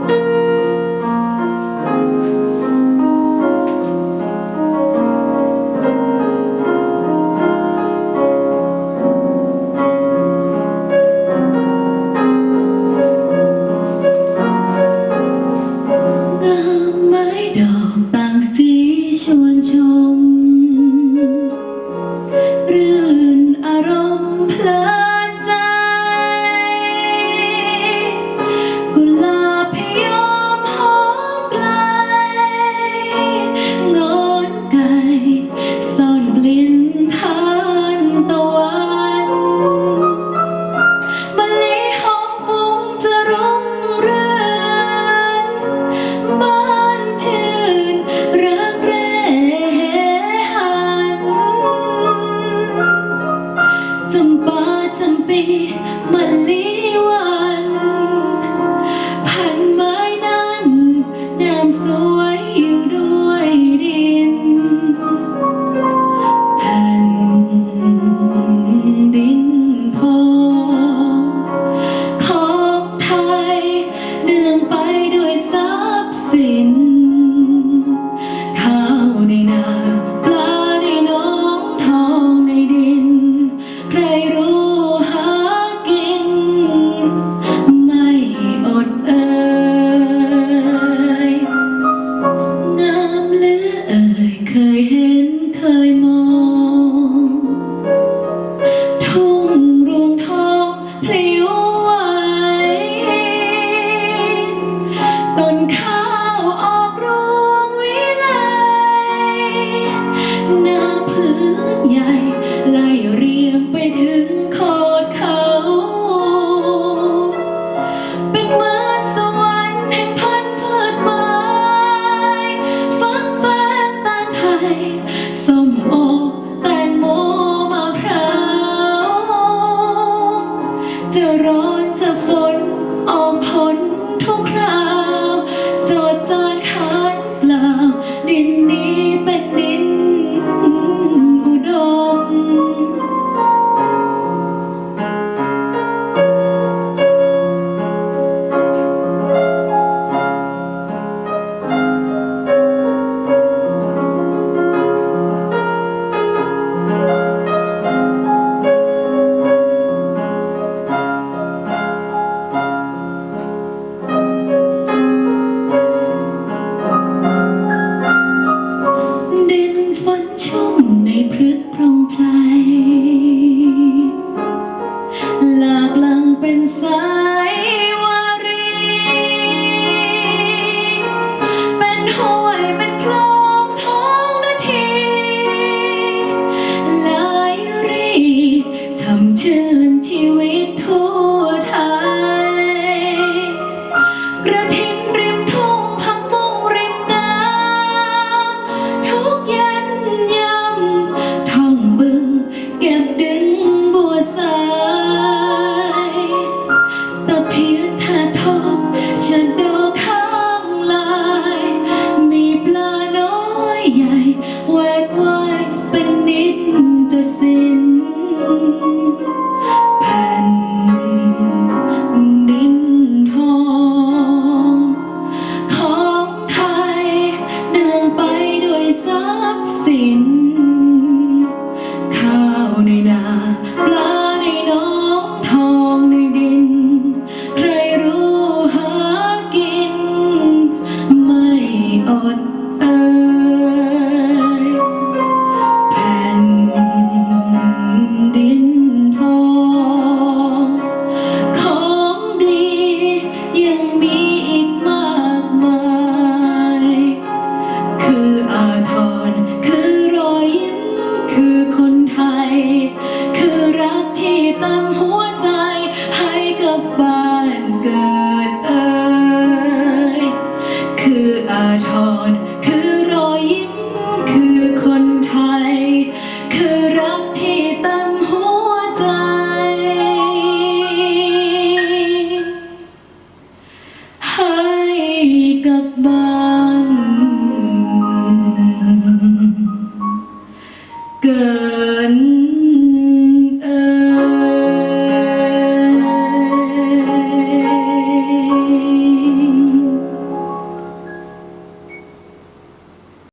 เปีมะลิวันผ่านไม้นั้นน้ำสวยอยู่ด้วยดินแผ่นดินทองของไทยเดินไป นจากฝนออมผลทุกคราวโจดจานขานลาดิน นชุ่มในพฤกพรองไพรหลากลังเป็นสายวารี เป็นห้วยเป็นคลองท้องนาทีหลายรีทำชื่อ đến Makinig?